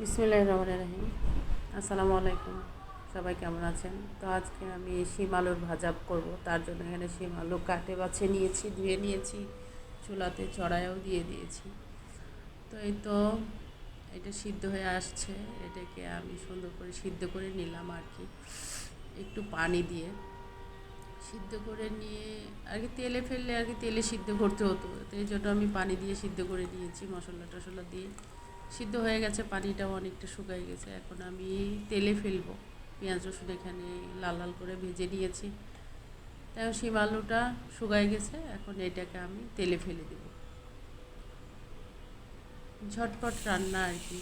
বিসমিল্লাহ রহমান রাহিম। আসসালামু আলাইকুম সবাই কেমন আছেন? তো আজকে আমি শিম আলুর ভাজা করব। তার জন্য এখানে শিম আলু কাটে বাছে নিয়েছি, ধুয়ে নিয়েছি, চুলাতে চড়াইও দিয়ে দিয়েছি। তো এই তো এটা সিদ্ধ হয়ে আসছে। এটাকে আমি সুন্দর করে সিদ্ধ করে নিলাম আর কি। একটু পানি দিয়ে সিদ্ধ করে নিয়ে আর কি তেলে ফেললে আর কি তেলে সিদ্ধ করতে হতো। তো এই জন্য আমি পানি দিয়ে সিদ্ধ করে নিয়েছি মশলা টশলা দিয়ে। সিদ্ধ হয়ে গেছে, পানিটাও অনেকটা শুকাই গেছে। এখন আমি তেলে ফেলব। পেঁয়াজ, রসুন এখানে লাল লাল করে ভেজে নিয়েছি। তাই শিম আলুটা শুকাই গেছে, এখন এটাকে আমি তেলে ফেলে দেব। ঝটপট রান্না আর কি।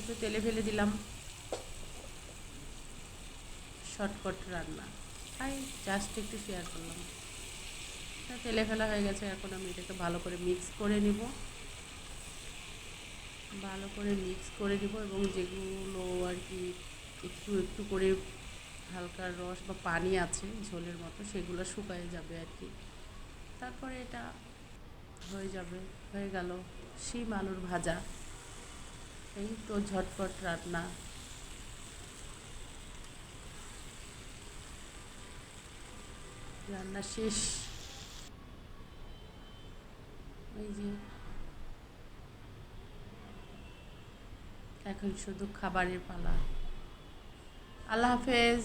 একটু তেলে ফেলে দিলাম। শর্টকট রান্না। তাই জাস্ট একটু শেয়ার করলাম। তেলে ফেলা হয়ে গেছে, এখন আমি এটাকে ভালো করে মিক্স করে নিব। ভালো করে মিক্স করে দিব এবং যেগুলো আর কি একটু একটু করে হালকা রস বা পানি আছে ঝোলের মতো, সেগুলো শুকায় যাবে আর কি। তারপরে এটা হয়ে যাবে, হয়ে গেল শিম আলুর ভাজা। এই তো ঝটপট রান্না। রান্না শেষ। এই যে এখন শুধু খাবারের পালা। আল্লাহ হাফেজ।